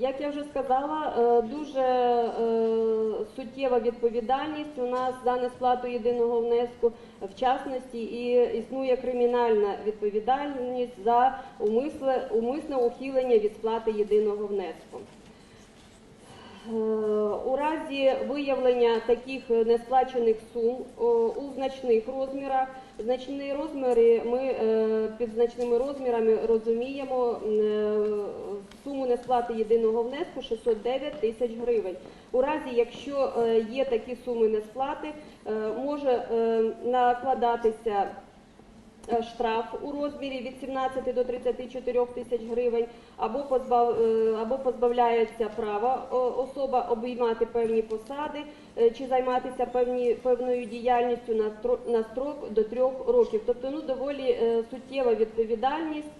Як я вже сказала, е, дуже е, суттєва відповідальність у нас за несплату єдиного внеску, в частності і існує кримінальна відповідальність за умисне, умисне ухилення від сплати єдиного внеску. Е, У разі виявлення таких несплачених сум у значних розмірах, значні розміри ми під значними розмірами розуміємо несплати єдиного внеску 609 тисяч гривень. У разі, якщо е, є такі суми несплати, е, може е, накладатися штраф у розмірі від 17 до 34 тисяч гривень, або, позбав, або позбавляється права особа обіймати певні посади чи займатися певні, певною діяльністю на, строк до трьох років. Тобто ну, доволі суттєва відповідальність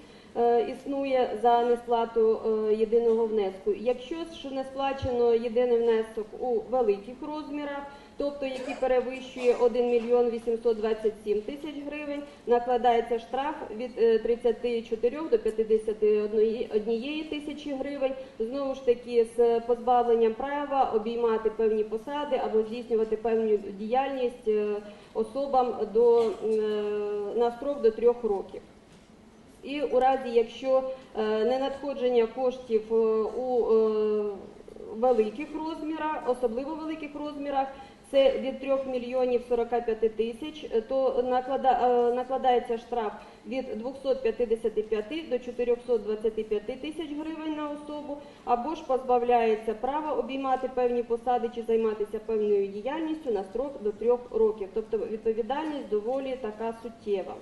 існує за несплату е, єдиного внеску. Якщо не сплачено єдиний внесок у великих розмірах, тобто який перевищує 1 мільйон 827 тисяч гривень, накладається штраф від е, 34 до 51 тисячі гривень, знову ж таки з позбавленням права обіймати певні посади або здійснювати певну діяльність е, особам до, е, на строк до трьох років. І у разі, якщо е, ненадходження коштів е, у е, великих розмірах, особливо великих розмірах, це від 3 мільйонів 45 тисяч, то накладається штраф від 255 до 425 тисяч гривень на особу, або ж позбавляється права обіймати певні посади чи займатися певною діяльністю на строк до 3 років. Тобто відповідальність доволі така суттєва.